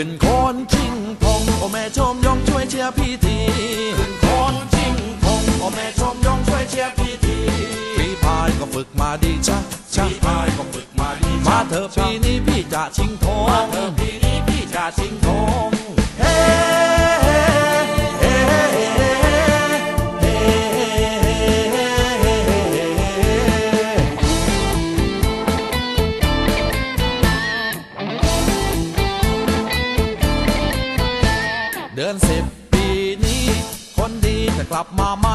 ขึ้นโคนชิงทงโอแม่ชมยงช่วยเชียร์พี่ทีขึ้นโคนชิงทงโอแม่ชมยงช่วยเชียร์พี่ทีฝีพายก็ฝึกมาดีชะชะพี่พายก็ฝึกมาดีมาเถอะปีนี้พี่จะชิงทง กลับมาไหม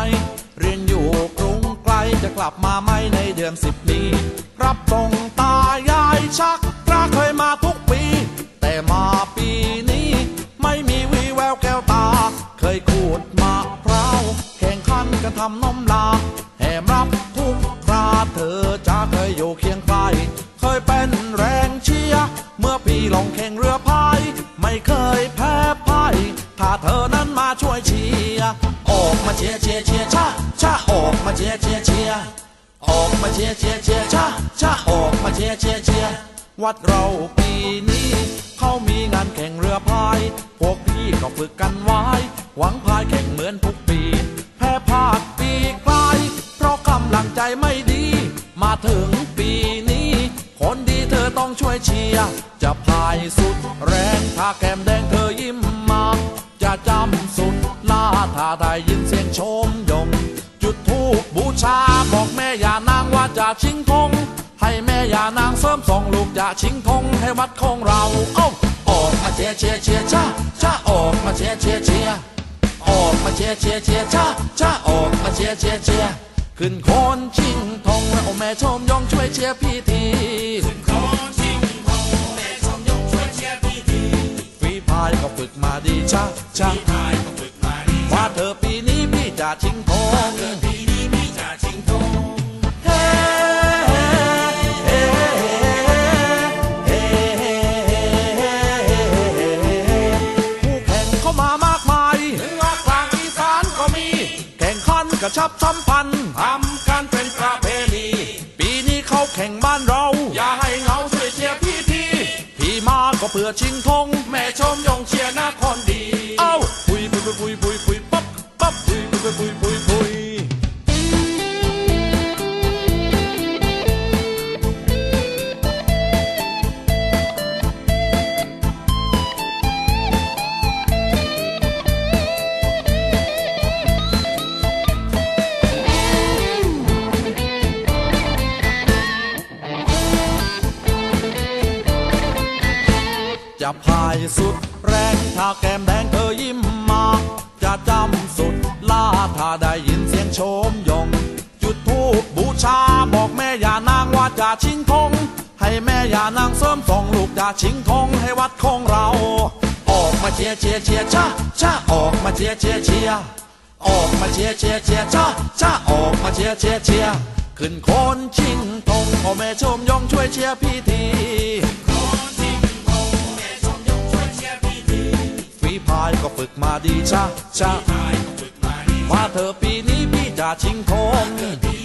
เรียนอยู่กรุงไกลจะกลับมาไหมในเดือนสิบนี้รับส่งตายายชักพระเคยมาทุกปี แต่มาปีนี้ ไม่มีวีแววแก้วตา เคยขูดมะพร้าวแข่งขันกันทำน้ำลาแหมรับทุกคราเธอจะเคยอยู่เคียงใครเคยเป็นแรงเชียร์เมื่อพี่ลงแข่งเรือพายไม่เคย ชียร์เชียร์เชียร์ชาชาออกมาเชียร์เชียร์เชียร์ออกมาเชียร์เชียร์เชียร์ชาชาออกมาเชียร์เชียร์เชียร์วัดเราปีนี้เขามีงานแข่งเรือพาย พวกพี่ก็ฝึกกันไว้ หวังพายแข่งเหมือนทุกปี แพ้พลาดปีกลายเพราะกำลังใจไม่ดี มาถึงปีนี้ คนดีเธอต้องช่วยเชียร์จะพายสุดแรงถ้าแก้มแดงเธอยิ้มมาจะจำสุด ถ้าได้ยินเสียงชมยง จุดธูปบูชาบอกแม่ย่านางว่าจะชิงธงให้แม่ย่านางเสริมส่งลูกจะชิงธงให้วัดของเราเอ้าออกมาเชียร์เชียร์เชียร์ชาชาออกมาเชียร์เชียร์เชียร์ออกมาเชียร์เชียร์เชียร์ชาชาออกมาเชียร์เชียร์เชียร์ขึ้นโคนชิงธงและโอแม่ชมยงช่วยเชียร์พี่ทีขอชิงทงแม่ชมยงช่วยเชียร์พี่ทีฝีพายก็ฝึกมาดีชาชา เธอปีนี้พี่จะชิงธงเธอปีนี้พี่จะชิงทงเฮ้เฮ้เฮ้ผู้แข่งเข้ามามากมายถึงออกกลางอีสานก็มี แข่งขันกระชับสัมพันธ์ทำกันเป็นประเพณีปีนี้เขาแข่งบ้านเรา อย่าให้เงาช่วยเชียร์พี่ทีพี่มาก็เพื่อชิงธงแม่ชมยงเชียร์นะคนดี จะพายสุดแรงถ้าแก้มแดงเธอยิ้มมา จะจำสุดล่าถ้าได้ยินเสียงโชมยง จุดธูปบูชาบอกแม่อย่านางว่าจะชิงธงให้แม่อย่านางเสริมส่งลูกจะชิงธงให้วัดของเรา ออกมาเชียร์เชียร์เชียร์ชาชาออกมาเชียร์เชียร์เชียร์ออกมาเชียร์เชียร์เชียร์ชาชาออกมาเชียร์เชียร์เชียร์ขึ้นโคนชิงธงพ่อแม่ชมยงช่วยเชียร์พี่ที ฝึกมาดีชาชาพายก็ฝึกมาดีว่าเธอปีนี้พี่จะชิงธงเธอ